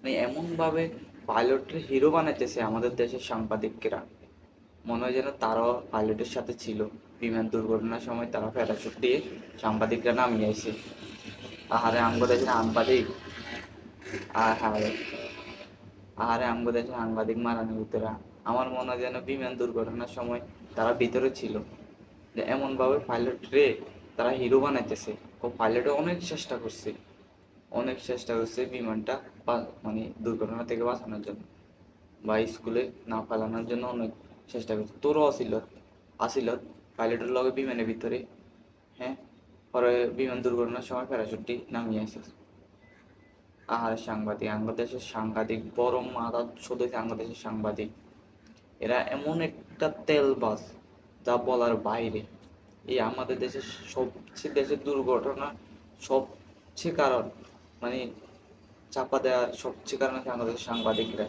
মানে এমনভাবে পাইলটের হিরো বানাইতেছে আমাদের দেশের সাংবাদিকরা মনে হয় যেন তারাও পাইলটের সাথে ছিল। বিমান দুর্ঘটনার সময় তারা প্যারাশুট দিয়ে সাংবাদিকরা নামিয়ে আইছে। আহারে আমগো দেশের সাংবাদিক। আর হারে আহারে আমগো দেশের সাংবাদিক মারানোর ভিতরে। আমার মনে হয় যেন বিমান দুর্ঘটনার সময় তারা ভিতরে ছিল। যে এমনভাবে পাইলট রে তারা হিরো বানাইতেছে। ও পাইলটও অনেক চেষ্টা করছে। অনেক চেষ্টা করছে বিমানটা মানে দুর্ঘটনা থেকে বাঁচানোর জন্য বা স্কুলে না পালানোর জন্য অনেক চেষ্টা করছে। তোরও আসিল আসিল পাইলটের লগে বিমানের ভিতরে হ্যাঁ? পরে বিমান দুর্ঘটনার সময় প্যারাশুটটি নামিয়ে আসে। আর সাংবাদিক আমাদের দেশের সাংবাদিক, বড় মাথা শুধু আমাদের দেশের সাংবাদিক। এরা এমন একটা তেলবাজ যা বলার বাইরে। এই আমাদের দেশের সবচেয়ে দেশের দুর্ঘটনা, সবচেয়ে কারণ মানে চাপা দেওয়ার সবচেয়ে কারণ হচ্ছে আমাদের সাংবাদিকরা।